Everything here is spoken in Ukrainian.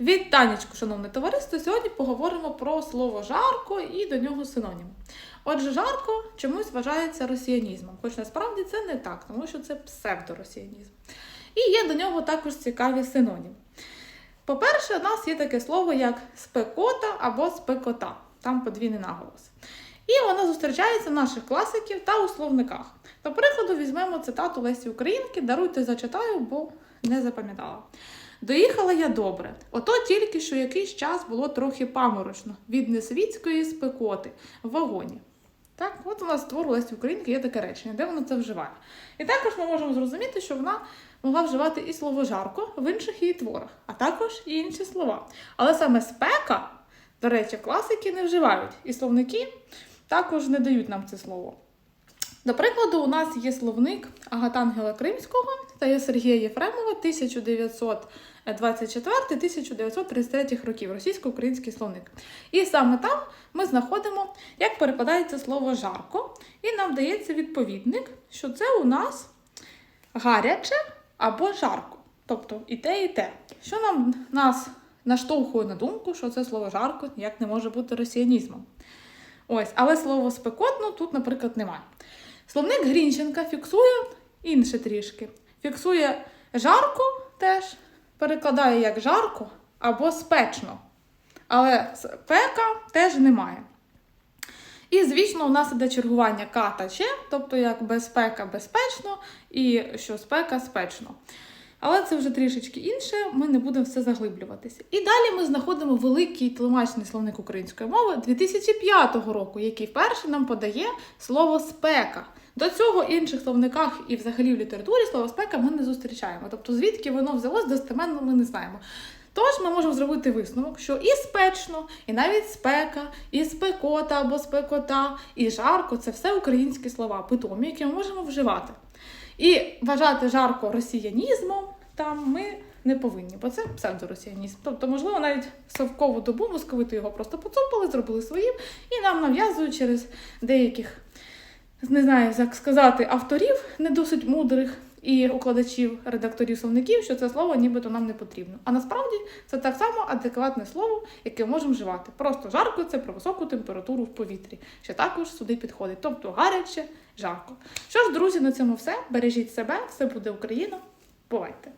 Вітанечку, шановне товариство! Сьогодні поговоримо про слово жарко і до нього синонім. Отже, жарко чомусь вважається росіянізмом, хоч насправді це не так, тому що це псевдоросіянізм. І є до нього також цікаві синоніми. По-перше, у нас є таке слово як спекота або спекота, там подвійний наголос. І воно зустрічається в наших класиків та у словниках. До прикладу, візьмемо цитату Лесі Українки Даруйте зачитаю, бо не запам'ятала. Доїхала я добре, ото тільки що якийсь час було трохи паморочно від несвітської спекоти в вагоні. Так, от у нас твор Лесі Українки є таке речення, де вона це вживає. І також ми можемо зрозуміти, що вона могла вживати і слово жарко в інших її творах, а також і інші слова. Але саме спека, до речі, класики не вживають, і словники також не дають нам це слово. До прикладу, у нас є словник Агатангела Кримського та є Сергія Єфремова 1924-1933 років, російсько-український словник. І саме там ми знаходимо, як перекладається слово жарко, і нам дається відповідник, що це у нас гаряче або жарко. Тобто і те, і те. Що нам нас наштовхує на думку, що це слово жарко ніяк не може бути росіянізмом. Ось, але слово спекотно тут, наприклад, немає. Словник Грінченка фіксує інше трішки. Фіксує жарко теж, перекладає як жарко або спечно. Але спека теж немає. І, звісно, у нас іде чергування К та Ч, тобто як безпека безпечно і що спека спечно. Але це вже трішечки інше, ми не будемо все заглиблюватися. І далі ми знаходимо великий тлумачний словник української мови 2005 року, який вперше нам подає слово спека. До цього в інших словниках і взагалі в літературі слово спека ми не зустрічаємо. Тобто, звідки воно взялось, достеменно ми не знаємо. Тож ми можемо зробити висновок, що і спечно, і навіть спека, і спекота або спекота, і жарко це все українські слова, питомі, які ми можемо вживати. І вважати жарко росіянізмом там ми не повинні, бо це псевдоросіянізм. Тобто, можливо, навіть совкову добу московити його просто поцупили, зробили своїм і нам нав'язують через деяких, не знаю, як сказати, авторів не досить мудрих. І укладачів, редакторів словників, що це слово нібито нам не потрібно. А насправді це так само адекватне слово, яке можемо вживати. Просто жарко це про високу температуру в повітрі, що також сюди підходить. Тобто гаряче, жарко. Що ж, друзі, на цьому все. Бережіть себе, все буде Україна. Бувайте!